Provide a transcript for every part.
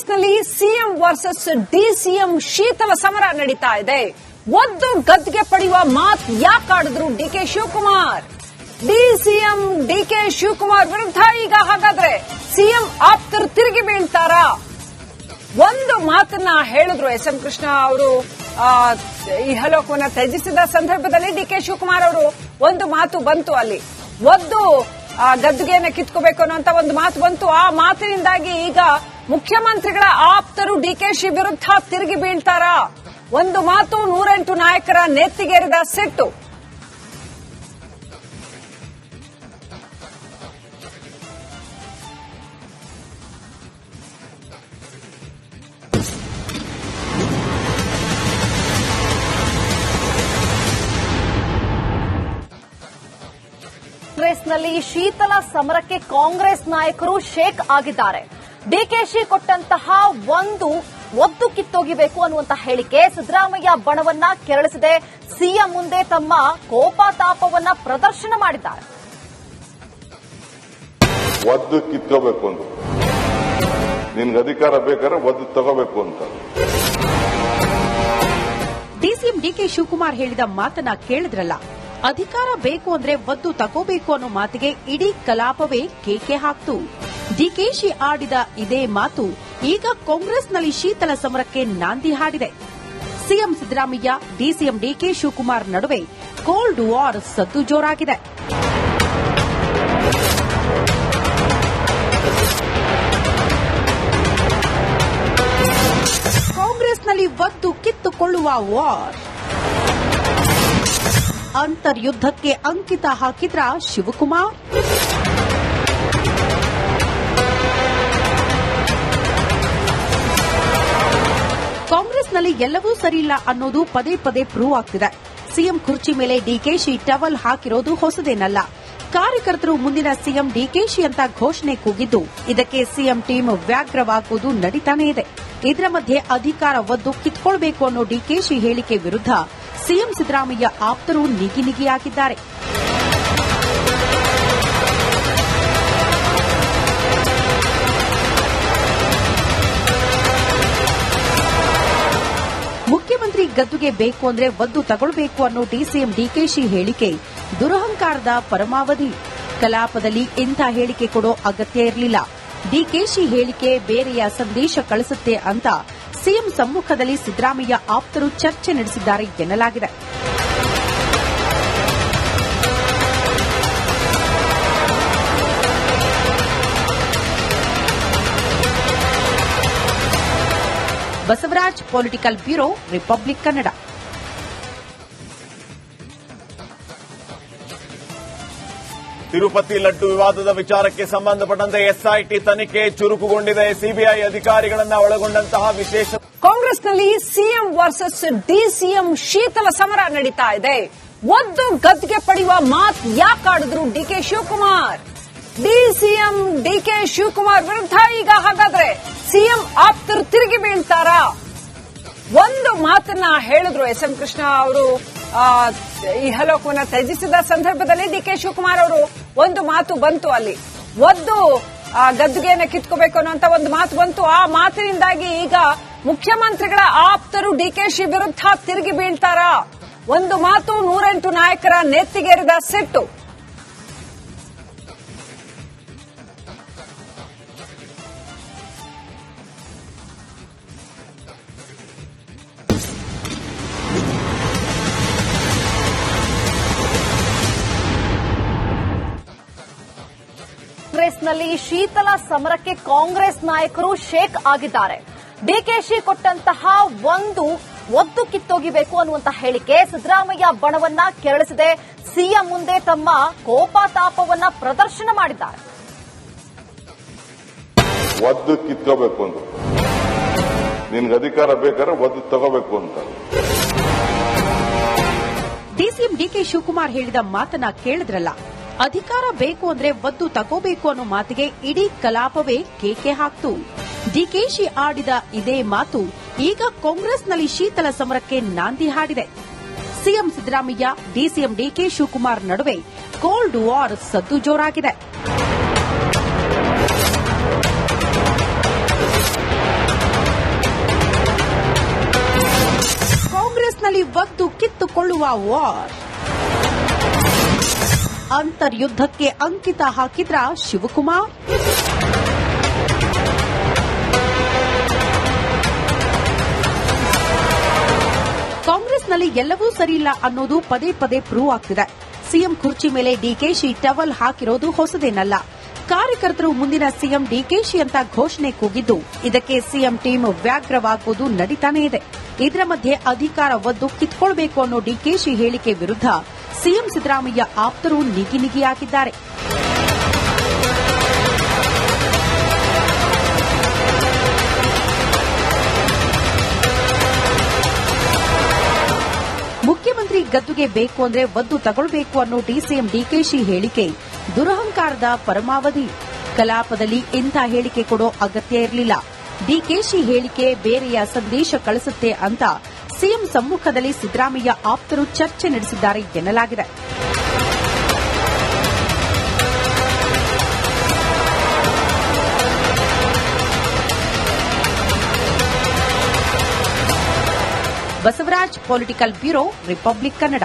ಕಾಂಗ್ರೆಸ್ನಲ್ಲಿ CM versus DCM ಶೀತಲ ಸಮರ ನಡೀತಾ ಇದೆ. ಒಂದು ಗದ್ಗೆ ಪಡೆಯುವ ಮಾತು ಯಾಕಾಡಿದ್ರು DK Shivakumar? DCM DK Shivakumar ವಿರುದ್ಧ ಈಗ ಹಾಗಾದ್ರೆ ಸಿಎಂ ಆಪ್ತರು ತಿರುಗಿ ಬೀಳ್ತಾರಾ? ಒಂದು ಮಾತನ್ನ ಹೇಳಿದ್ರು ಎಸ್ ಎಂ ಕೃಷ್ಣ ಅವರು ಇಹಲೋಕವನ್ನ ತ್ಯಜಿಸಿದ ಸಂದರ್ಭದಲ್ಲಿ ಡಿ ಕೆ ಶಿವಕುಮಾರ್ ಅವರು ಒಂದು ಮಾತು ಬಂತು ಅಲ್ಲಿ. ಒಂದು ಆ, ಗದ್ದುಗೆಯನ್ನ ಕಿತ್ಕೋಬೇಕು ಅನ್ನುವಂತ ಒಂದು ಮಾತು ಬಂತು. ಆ ಮಾತಿನಿಂದಾಗಿ ಈಗ ಮುಖ್ಯಮಂತ್ರಿಗಳ ಆಪ್ತರು ಡಿಕೆಶಿ ವಿರುದ್ಧ ತಿರುಗಿ ಬೀಳ್ತಾರಾ? ಒಂದು ಮಾತು ನೂರೆಂಟು ನಾಯಕರ ನೆತ್ತಿಗೇರಿದ ಸಿಟ್ಟು. ಕಾಂಗ್ರೆಸ್ನಲ್ಲಿ ಶೀತಲ ಸಮರಕ್ಕೆ ಕಾಂಗ್ರೆಸ್ ನಾಯಕರು ಶೇಕ್ ಆಗಿದ್ದಾರೆ. ಡಿಕೆಶಿ ಕೊಟ್ಟಂತಹ ಒಂದು ಒದ್ದು ಕಿತ್ತೋಗಿಬೇಕು ಅನ್ನುವಂತಹ ಹೇಳಿಕೆ ಸಿದ್ದರಾಮಯ್ಯ ಬಣವನ್ನ ಕೆರಳಿಸದೆ. ಸಿಎಂ ಮುಂದೆ ತಮ್ಮ ಕೋಪತಾಪವನ್ನ ಪ್ರದರ್ಶನ ಮಾಡಿದ್ದಾರೆ. ಒದ್ದು ಕಿತ್ಕೋಬೇಕು ಅಂತ. ನಿನ್ಗೆ ಅಧಿಕಾರ ಬೇಕಾದ್ರೆ ಒದ್ದು ತಗೋಬೇಕು ಅಂತ. ಡಿಸಿಎಂ ಡಿಕೆ ಶಿವಕುಮಾರ್ ಹೇಳಿದ ಮಾತನ್ನ ಕೇಳಿದ್ರಲ್ಲ ಅಧಿಕಾರ ಬೇಕು ಅಂದ್ರೆ ಒದ್ದು ತಗೋಬೇಕು ಅನ್ನೋ ಮಾತಿಗೆ ಇಡೀ ಕಲಾಪವೇ ಕೇಕೆ ಹಾಕ್ತು. ಡಿಕೆಶಿ ಆಡಿದ ಇದೇ ಮಾತು ಈಗ ಕಾಂಗ್ರೆಸ್ನಲ್ಲಿ ಶೀತಲ ಸಮರಕ್ಕೆ ನಾಂದಿ ಹಾಡಿದೆ. CM Siddaramaiah, DCM DK Shivakumar ನಡುವೆ ಕೋಲ್ಡ್ ವಾರ್ ಸದ್ದು ಜೋರಾಗಿದೆ. ಕಾಂಗ್ರೆಸ್ನಲ್ಲಿ ಒತ್ತು ಕಿತ್ತುಕೊಳ್ಳುವ ವಾರ್. ಅಂತರ್ಯುದ್ಧಕ್ಕೆ ಅಂಕಿತ ಹಾಕಿದ್ರ ಶಿವಕುಮಾರ್. ಎಲ್ಲವೂ ಸರಿಯಿಲ್ಲ ಅನ್ನೋದು ಪದೇ ಪದೇ ಪ್ರೂವ್ ಆಗ್ತಿದೆ. ಸಿಎಂ ಕುರ್ಚಿ ಮೇಲೆ ಡಿಕೆಶಿ ಟವಲ್ ಹಾಕಿರೋದು ಹೊಸದೇನಲ್ಲ. ಕಾರ್ಯಕರ್ತರು ಮುಂದಿನ ಸಿಎಂ ಡಿಕೆಶಿ ಅಂತ ಘೋಷಣೆ ಕೂಗಿದ್ದು, ಇದಕ್ಕೆ ಸಿಎಂ ಟೀಮ್ ವ್ಯಾಗ್ರವಾಗುವುದು ನಡೀತಾನೆ ಇದೆ. ಇದರ ಮಧ್ಯೆ ಅಧಿಕಾರ ಒದ್ದು ಕಿತ್ಕೊಳ್ಬೇಕು ಅನ್ನೋ ಡಿಕೆಶಿ ಹೇಳಿಕೆ ವಿರುದ್ಧ ಸಿಎಂ ಸಿದ್ದರಾಮಯ್ಯ ಆಪ್ತರು ನಿಗಿ ನಿಗಿಯಾಗಿದ್ದಾರೆ. ಗದ್ದುಗೆ ಬೇಕು ಅಂದ್ರೆ ಒದ್ದು ತಗೊಳ್ಬೇಕು ಅನ್ನೋ ಡಿಸಿಎಂ ಡಿಕೆಶಿ ಹೇಳಿಕೆ. ದುರಹಂಕಾರದ ಪರಮಾವಧಿ. ಕಲಾಪದಲ್ಲಿ ಇಂಥ ಹೇಳಿಕೆ ಕೊಡೋ ಅಗತ್ಯ ಇರಲಿಲ್ಲ. ಡಿಕೆಶಿ ಹೇಳಿಕೆ ಬೇರೆಯ ಸಂದೇಶ ಕಳಿಸುತ್ತೆ ಅಂತ ಸಿಎಂ ಸಮ್ಮುಖದಲ್ಲಿ ಸಿದ್ದರಾಮಯ್ಯ ಆಪ್ತರು ಚರ್ಚೆ ನಡೆಸಿದ್ದಾರೆ ಎನ್ನಲಾಗಿದೆ. Basavaraj political bureau republic Kannada. Tirupati laddu ವಿವಾದದ ವಿಚಾರಕ್ಕೆ ಸಂಬಂಧಪಟ್ಟಂತೆ ಎಸ್ಐಟಿ ತನಿಖೆ ಚುರುಕುಗೊಂಡಿದೆ. ಸಿಬಿಐ ಅಧಿಕಾರಿಗಳನ್ನ ಒಳಗೊಂಡಂತಹ ವಿಶೇಷ ಕಾಂಗ್ರೆಸ್ನಲ್ಲಿ ಸಿಎಂ ವರ್ಸಸ್ ಡಿಸಿಎಂ ಶೀತಲ ಸಮರ ನಡೀತಾ ಇದೆ. ಒಂದು ಗದ್ದಿಗೆ ಪಡೆಯುವ ಮಾತ್ ಯಾಕಾಡಿದ್ರು DK Shivakumar? DCM DK Shivakumar ವಿರುದ್ಧ ಈಗ ಹಾಗಾದ್ರೆ ಸಿಎಂ ಆಪ್ತರು ತಿರುಗಿ ಬೀಳ್ತಾರಾ? ಒಂದು ಮಾತನ್ನ ಹೇಳಿದ್ರು ಎಸ್ ಎಂ ಕೃಷ್ಣ ಅವರು ಇಹಲೋಕವನ್ನ ತ್ಯಜಿಸಿದ ಸಂದರ್ಭದಲ್ಲಿ ಡಿ ಕೆ ಶಿವಕುಮಾರ್ ಅವರು. ಒಂದು ಮಾತು ಬಂತು ಅಲ್ಲಿ. ಒದ್ದು ಗದ್ದುಗೆಯನ್ನು ಕಿತ್ಕೋಬೇಕು ಅನ್ನುವಂತ ಒಂದು ಮಾತು ಬಂತು. ಆ ಮಾತಿನಿಂದಾಗಿ ಈಗ ಮುಖ್ಯಮಂತ್ರಿಗಳ ಆಪ್ತರು ಡಿಕೆಶಿ ವಿರುದ್ಧ ತಿರುಗಿ ಬೀಳ್ತಾರಾ? ಒಂದು ಮಾತು ನೂರೆಂಟು ನಾಯಕರ ನೆತ್ತಿಗೇರಿದ ಸಿಟ್ಟು. ಕಾಂಗ್ರೆಸ್ನಲ್ಲಿ ಶೀತಲ ಸಮರಕ್ಕೆ ಕಾಂಗ್ರೆಸ್ ನಾಯಕರು ಶೇಕ್ ಆಗಿದ್ದಾರೆ. ಡಿಕೆಶಿ ಕೊಟ್ಟಂತಹ ಒಂದು ಒದ್ದು ಕಿತ್ತೋಗಿಬೇಕು ಅನ್ನುವಂತಹ ಹೇಳಿಕೆ ಸಿದ್ದರಾಮಯ್ಯ ಬಣವನ್ನ ಕೆರಳಿಸಿದೆ. ಸಿಎಂ ಮುಂದೆ ತಮ್ಮ ಕೋಪತಾಪವನ್ನ ಪ್ರದರ್ಶನ ಮಾಡಿದ್ದಾರೆ. ಒದ್ದು ಕಿತ್ತೋಬೇಕು ಅಂತ ನಿನ್ಗೆ ಅಧಿಕಾರ ಬೇಕಾದ್ರೆ ಒದ್ದು ತಗೋಬೇಕು ಅಂತ. ಡಿಸಿಎಂ ಡಿಕೆ ಶಿವಕುಮಾರ್ ಹೇಳಿದ ಮಾತನ್ನ ಕೇಳಿದ್ರಲ್ಲ ಅಧಿಕಾರ ಬೇಕು ಅಂದ್ರೆ ಒದ್ದು ತಗೋಬೇಕು ಅನ್ನೋ ಮಾತಿಗೆ ಇಡೀ ಕಲಾಪವೇ ಕೇಕೆ ಹಾಕ್ತು. ಡಿಕೆಶಿ ಆಡಿದ ಇದೇ ಮಾತು ಈಗ ಕಾಂಗ್ರೆಸ್ನಲ್ಲಿ ಶೀತಲ ಸಮರಕ್ಕೆ ನಾಂದಿ ಹಾಡಿದೆ. CM Siddaramaiah, DCM DK Shivakumar ನಡುವೆ ಕೋಲ್ಡ್ ವಾರ್ ಸದ್ದು ಜೋರಾಗಿದೆ. ಕಾಂಗ್ರೆಸ್ನಲ್ಲಿ ಒದ್ದು ಕಿತ್ತುಕೊಳ್ಳುವ ವಾರ್. ಅಂತರ್ಯುದ್ಧಕ್ಕೆ ಅಂಕಿತ ಹಾಕಿದ್ರ ಶಿವಕುಮಾರ್? ಕಾಂಗ್ರೆಸ್ನಲ್ಲಿ ಎಲ್ಲವೂ ಸರಿಯಿಲ್ಲ ಅನ್ನೋದು ಪದೇ ಪದೇ ಪ್ರೂವ್ ಆಗ್ತಿದೆ. ಸಿಎಂ ಕುರ್ಚಿ ಮೇಲೆ ಡಿಕೆಶಿ ಟವಲ್ ಹಾಕಿರೋದು ಹೊಸದೇನಲ್ಲ. ಕಾರ್ಯಕರ್ತರು ಮುಂದಿನ ಸಿಎಂ ಡಿಕೆಶಿ ಅಂತ ಘೋಷಣೆ ಕೂಗಿದ್ದು, ಇದಕ್ಕೆ ಸಿಎಂ ಟೀಮ್ ವ್ಯಾಗ್ರವಾಗುವುದು ನಡೀತಾನೇ ಇದೆ. ಇದರ ಮಧ್ಯೆ ಅಧಿಕಾರ ಒದ್ದು ಕಿತ್ಕೊಳ್ಬೇಕು ಅನ್ನೋ ಡಿಕೆಶಿ ಹೇಳಿಕೆ ವಿರುದ್ಧ ಸಿಎಂ ಸಿದ್ದರಾಮಯ್ಯ ಆಪ್ತರು ನಿಗಿ ನಿಗಿಯಾಗಿದ್ದಾರೆ. ಮುಖ್ಯಮಂತ್ರಿ ಗದ್ದುಗೆ ಬೇಕು ಅಂದ್ರೆ ಒದ್ದು ತಗೊಳ್ಬೇಕು ಅನ್ನೋ ಡಿಸಿಎಂ ಡಿಕೆಶಿ ಹೇಳಿಕೆ ದುರಹಂಕಾರದ ಪರಮಾವಧಿ. ಕಲಾಪದಲ್ಲಿ ಇಂಥ ಹೇಳಿಕೆ ಕೊಡೋ ಅಗತ್ಯ ಇರಲಿಲ್ಲ. ಡಿಕೆಶಿ ಹೇಳಿಕೆ ಬೇರೆಯ ಸಂದೇಶ ಕಳಿಸುತ್ತೆ ಅಂತ ಸಿಎಂ ಸಮ್ಮುಖದಲ್ಲಿ ಸಿದ್ದರಾಮಯ್ಯ ಆಪ್ತರು ಚರ್ಚೆ ನಡೆಸಿದ್ದಾರೆ ಎನ್ನಲಾಗಿದೆ. Basavaraj political bureau republic Kannada.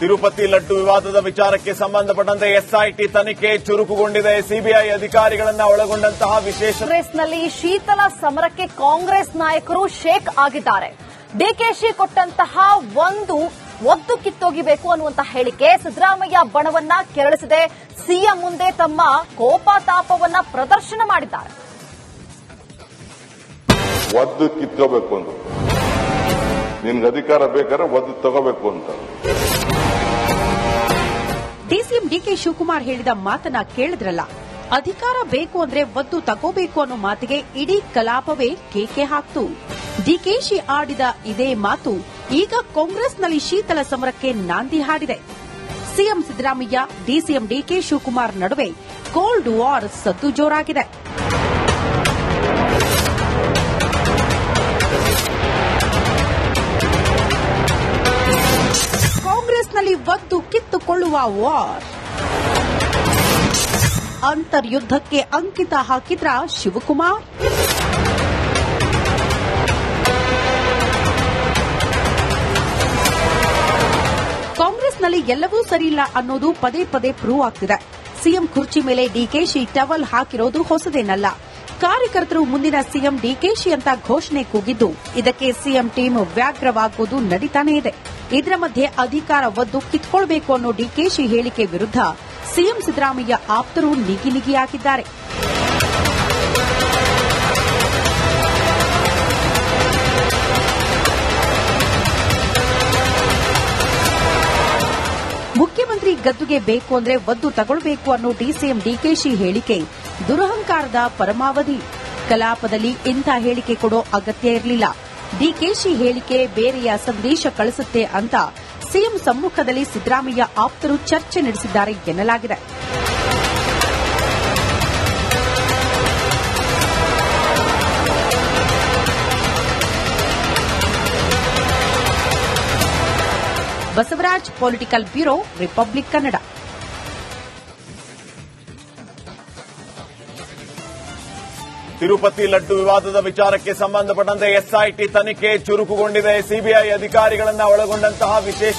Tirupati laddu ವಿವಾದದ ವಿಚಾರಕ್ಕೆ ಸಂಬಂಧಪಟ್ಟಂತೆ ಎಸ್ಐಟಿ ತನಿಖೆ ಚುರುಕುಗೊಂಡಿದೆ. ಸಿಬಿಐ ಅಧಿಕಾರಿಗಳನ್ನ ಒಳಗೊಂಡಂತಹ ವಿಶೇಷ ಕಾಂಗ್ರೆಸ್ನಲ್ಲಿ ಶೀತಲ ಸಮರಕ್ಕೆ ಕಾಂಗ್ರೆಸ್ ನಾಯಕರು ಶೇಕ್ ಆಗಿದ್ದಾರೆ. ಡಿಕೆಶಿ ಕೊಟ್ಟಂತಹ ಒಂದು ಒದ್ದು ಕಿತ್ತೋಗಿಬೇಕು ಅನ್ನುವಂತಹ ಹೇಳಿಕೆ ಸಿದ್ದರಾಮಯ್ಯ ಬಣವನ್ನ ಕೆರಳಿಸಿದೆ. ಸಿಎಂ ಮುಂದೆ ತಮ್ಮ ಕೋಪತಾಪವನ್ನ ಪ್ರದರ್ಶನ ಮಾಡಿದ್ದಾರೆ. ಒದ್ದು ಕಿತ್ತೋಬೇಕು ಅಂತ ನಿಮ್ಗೆ ಅಧಿಕಾರ ಬೇಕಾದ್ರೆ ಒದ್ದು ತಗೋಬೇಕು ಅಂತ. ಡಿಕೆ ಶಿವಕುಮಾರ್ ಹೇಳಿದ ಮಾತನ್ನ ಕೇಳಿದ್ರಲ್ಲ, ಅಧಿಕಾರ ಬೇಕು ಅಂದ್ರೆ ಒದ್ದು ತಗೋಬೇಕು ಅನ್ನೋ ಮಾತಿಗೆ ಇಡೀ ಕಲಾಪವೇ ಕೇಕೆ ಹಾಕ್ತು. ಡಿಕೆಶಿ ಆಡಿದ ಇದೇ ಮಾತು ಈಗ ಕಾಂಗ್ರೆಸ್ನಲ್ಲಿ ಶೀತಲ ಸಮರಕ್ಕೆ ನಾಂದಿ ಹಾಡಿದೆ. CM Siddaramaiah, DCM DK Shivakumar ನಡುವೆ ಕೋಲ್ಡ್ ವಾರ್ ಸದ್ದು ಜೋರಾಗಿದೆ. ಕಾಂಗ್ರೆಸ್ನಲ್ಲಿ ಒತ್ತು ಕಿತ್ತುಕೊಳ್ಳುವ ವಾರ್. ಅಂತರ್ಯುದ್ಧಕ್ಕೆ ಅಂಕಿತ ಹಾಕಿದ್ರ ಶಿವಕುಮಾರ್? ಕಾಂಗ್ರೆಸ್ನಲ್ಲಿ ಎಲ್ಲವೂ ಸರಿಯಿಲ್ಲ ಅನ್ನೋದು ಪದೇ ಪದೇ ಪ್ರೂವ್ ಆಗ್ತಿದೆ. ಸಿಎಂ ಕುರ್ಚಿ ಮೇಲೆ ಡಿಕೆಶಿ ಟವಲ್ ಹಾಕಿರೋದು ಹೊಸದೇನಲ್ಲ. ಕಾರ್ಯಕರ್ತರು ಮುಂದಿನ ಸಿಎಂ ಡಿಕೆಶಿ ಅಂತ ಘೋಷಣೆ ಕೂಗಿದ್ದು, ಇದಕ್ಕೆ ಸಿಎಂ ಟೀಮ್ ವ್ಯಾಗ್ರವಾಗುವುದು ನಡೀತಾನೇ ಇದೆ. ಇದರ ಮಧ್ಯೆ ಅಧಿಕಾರ ಒದ್ದು ಕಿತ್ಕೊಳ್ಬೇಕು ಅನ್ನೋ ಡಿಕೆಶಿ ಹೇಳಿಕೆ ವಿರುದ್ಧ ಸಿಎಂ ಸಿದ್ದರಾಮಯ್ಯ ಆಪ್ತರು ನಿಗಿ ನಿಗಿಯಾಗಿದ್ದಾರೆ. ಮುಖ್ಯಮಂತ್ರಿ ಗದ್ದುಗೆ ಬೇಕು ಅಂದ್ರೆ ಒದ್ದು ತಗೊಳ್ಬೇಕು ಅನ್ನೋ ಡಿಸಿಎಂ ಡಿಕೆಶಿ ಹೇಳಿಕೆ ದುರಹಂಕಾರದ ಪರಮಾವಧಿ. ಕಲಾಪದಲ್ಲಿ ಇಂಥ ಹೇಳಿಕೆ ಕೊಡೋ ಅಗತ್ಯ ಇರಲಿಲ್ಲ. ಡಿಕೆಶಿ ಹೇಳಿಕೆ ಬೇರೆಯ ಸಂದೇಶ ಕಳಿಸುತ್ತೆ ಅಂತ ಸಿಎಂ ಸಮ್ಮುಖದಲ್ಲಿ ಸಿದ್ದರಾಮಯ್ಯ ಆಪ್ತರು ಚರ್ಚೆ ನಡೆಸಿದ್ದಾರೆ ಎನ್ನಲಾಗಿದೆ. Basavaraj political bureau republic Kannada. Tirupati laddu ವಿವಾದದ ವಿಚಾರಕ್ಕೆ ಸಂಬಂಧಪಟ್ಟಂತೆ ಎಸ್ಐಟಿ ತನಿಖೆ ಚುರುಕುಗೊಂಡಿದೆ. ಸಿಬಿಐ ಅಧಿಕಾರಿಗಳನ್ನ ಒಳಗೊಂಡಂತಹ ವಿಶೇಷ